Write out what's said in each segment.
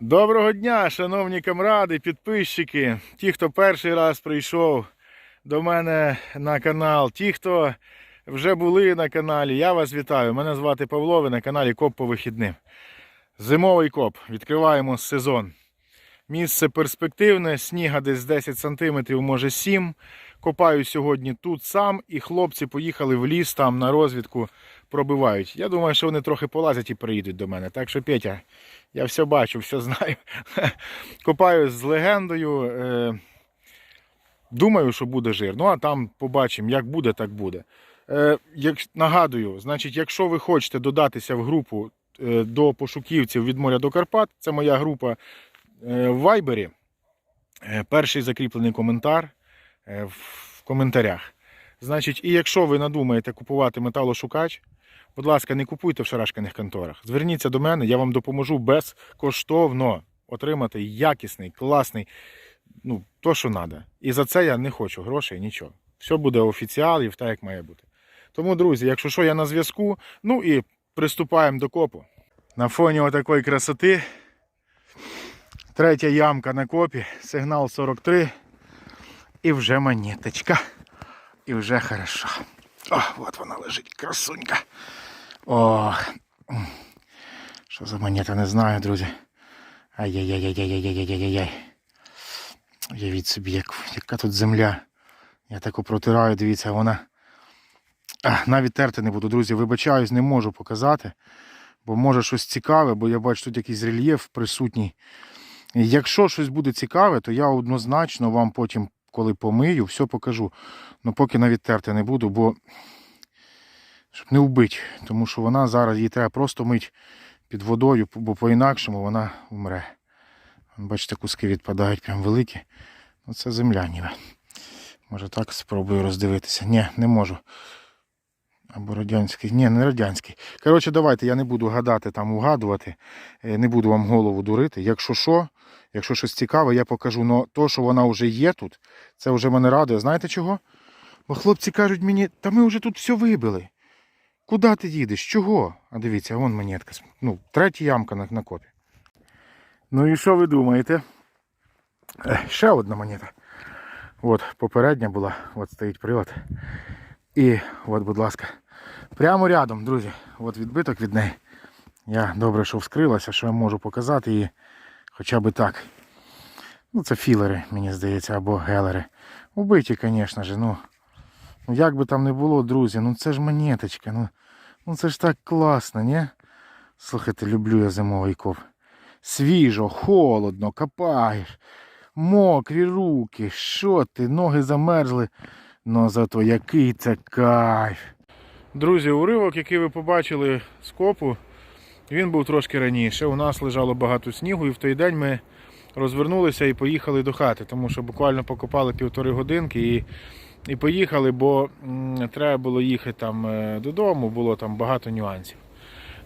Доброго дня, шановні камради, підписчики, ті, хто перший раз прийшов до мене на канал, ті, хто вже були на каналі, я вас вітаю. Мене звати Павло, ви на каналі Коп по вихідним. Зимовий коп. Відкриваємо сезон. Місце перспективне, сніга десь 10 см, може 7 Копаю сьогодні тут сам, і хлопці поїхали в ліс там на розвідку, пробивають. Я думаю, що вони трохи полазять і приїдуть до мене. Так що, Петя, я все бачу, все знаю. Копаю з легендою. Е, Думаю, що буде жир. Ну а там побачимо, як буде, так буде. Е, нагадую, значить, якщо ви хочете додатися в групу е, до пошуківців від моря до Карпат, це моя група в Вайбері. Е, перший закріплений коментар е, в коментарях. Значить, і якщо ви надумаєте купувати металошукач, будь ласка, не купуйте в шарашканих конторах. Зверніться до мене, я вам допоможу безкоштовно отримати якісний, класний, ну, то, що треба. І за це я не хочу грошей, нічого. Все буде офіціалів, так як має бути. Тому, друзі, якщо що, я на зв'язку. Ну і приступаємо до копу. На фоні отакої красоти. Третя ямка на копі, сигнал 43. І вже монеточка. І вже хорошо. О, от вона лежить, красунька. О, що за монета, не знаю, друзі. Ай-яй-яй-яй-яй-яй-яй-яй-яй. Уявіть собі, як, яка тут земля. Я таку протираю, дивіться, вона. А, навіть терти не буду, друзі, вибачаюсь, не можу показати. Бо може щось цікаве, бо я бачу тут якийсь рельєф присутній. Якщо щось буде цікаве, то я однозначно вам потім, коли помию, все покажу. Ну поки навіть терти не буду, бо щоб не вбити. Тому що вона зараз її треба просто мити під водою, бо по-інакшому вона вмре. Бачите, куски відпадають прям великі. Ну це земля ніби. Може так спробую роздивитися. Ні, не можу. Або радянський. Ні, не радянський. Коротше, давайте я не буду гадати там, угадувати. Е, Не буду вам голову дурити. Якщо що, якщо щось цікаве, я покажу. Но то, що вона вже є тут, це вже мене радує. Знаєте чого? Бо хлопці кажуть мені, та ми вже тут все вибили. Куди ти їдеш? Чого? А дивіться, вон монетка. Ну, третя ямка на, на копі. Ну і що ви думаєте? Е, Ще одна монета. От, попередня була, от стоїть прилад. І от, будь ласка, прямо рядом, друзі, от відбиток від неї. Я добре, що вскрилася, що я можу показати її хоча б так. Ну, це філери, мені здається, або гелери. Убиті, звісно ж, ну. Ну як би там не було, друзі, ну це ж монеточка, ну, ну це ж так класно, ні? Слухайте, люблю я зимовий коп. Свіжо, холодно, копаєш, мокрі руки, що ти, ноги замерзли. Ну зато який це кайф. Друзі, уривок, який ви побачили з копу, він був трошки раніше. У нас лежало багато снігу, і в той день ми розвернулися і поїхали до хати, тому що буквально покопали півтори годинки і, і поїхали, бо треба було їхати там е, додому, було там багато нюансів.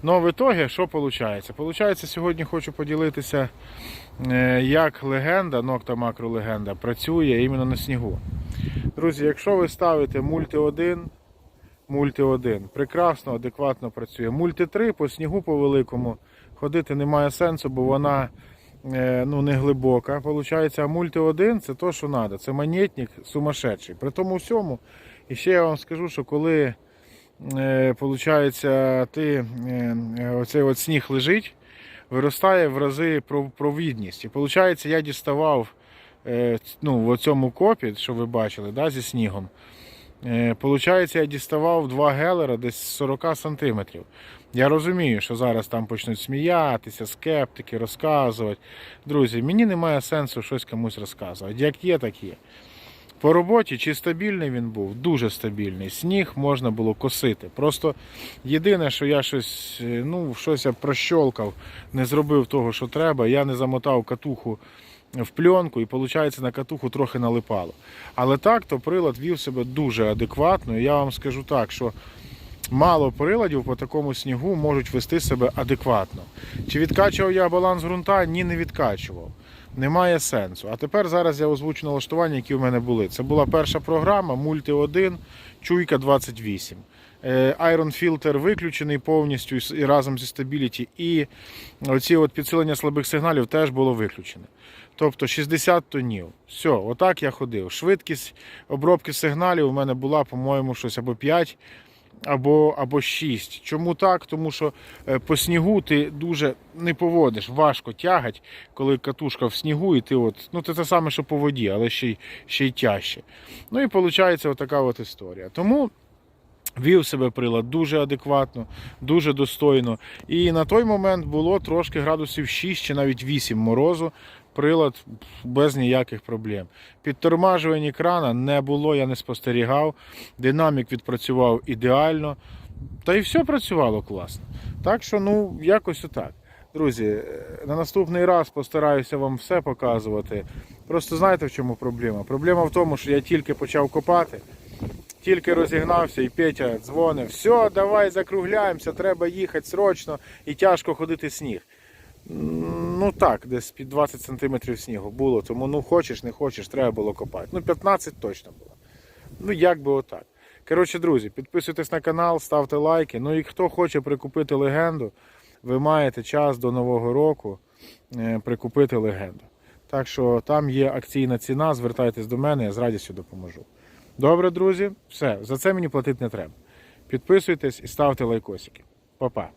Ну, в ітогі, що виходить? Получається, сьогодні хочу поділитися, е, як легенда, нокта макролегенда, працює іменно на снігу. Друзі, якщо ви ставите мульти 1, мульти 1, прекрасно, адекватно працює. Мульти 3 по снігу по великому ходити немає сенсу, бо вона е, ну, не глибока. Получається, а мульти 1 це то, що треба. Це монетник сумасшедший. При тому всьому, і ще я вам скажу, що коли е, получається, ти, е, оцей от сніг лежить, виростає в рази провідність. І виходить, я діставав ну, в цьому копі, що ви бачили, да, зі снігом. Е, Получається, я діставав два гелера десь 40 сантиметрів. Я розумію, що зараз там почнуть сміятися, скептики, розказувати. Друзі, мені немає сенсу щось комусь розказувати. Як є, так є. По роботі чи стабільний він був? Дуже стабільний. Сніг можна було косити. Просто єдине, що я щось, е, ну, щось я прощолкав, не зробив того, що треба. Я не замотав катуху в пленку і, виходить, на катуху трохи налипало. Але так, то прилад вів себе дуже адекватно. І я вам скажу так, що мало приладів по такому снігу можуть вести себе адекватно. Чи відкачував я баланс ґрунта? Ні, не відкачував. Немає сенсу. А тепер зараз я озвучу налаштування, які в мене були. Це була перша програма, мульти 1, чуйка 28. Е, Iron Filter виключений повністю і- разом зі Stability. І оці от підсилення слабих сигналів теж було виключене. Тобто 60 тонів. Все, отак я ходив. Швидкість обробки сигналів у мене була, по-моєму, щось або 5, або, або 6. Чому так? Тому що е, по снігу ти дуже не поводиш, важко тягать, коли катушка в снігу, і ти от, ну це те саме, що по воді, але ще й, ще й тяжче. Ну і виходить отака от історія. Тому вів себе прилад дуже адекватно, дуже достойно. І на той момент було трошки градусів 6 чи навіть 8 морозу. Прилад без ніяких проблем. Підтормажування крана не було, я не спостерігав. Динамік відпрацював ідеально. Та і все працювало класно. Так що, ну, якось отак. Друзі, е, на наступний раз постараюся вам все показувати. Просто знаєте, в чому проблема? Проблема в тому, що я тільки почав копати, тільки розігнався, і Петя дзвонив. Все, давай закругляємося, треба їхати срочно і тяжко ходити сніг. Ну так, десь під 20 см снігу було, тому ну хочеш, не хочеш, треба було копати. Ну 15 точно було. Ну як би отак. Коротше, друзі, підписуйтесь на канал, ставте лайки. Ну і хто хоче прикупити легенду, ви маєте час до Нового року е, прикупити легенду. Так що там є акційна ціна, звертайтесь до мене, я з радістю допоможу. Добре, друзі, все, за це мені платити не треба. Підписуйтесь і ставте лайкосики. Па-па.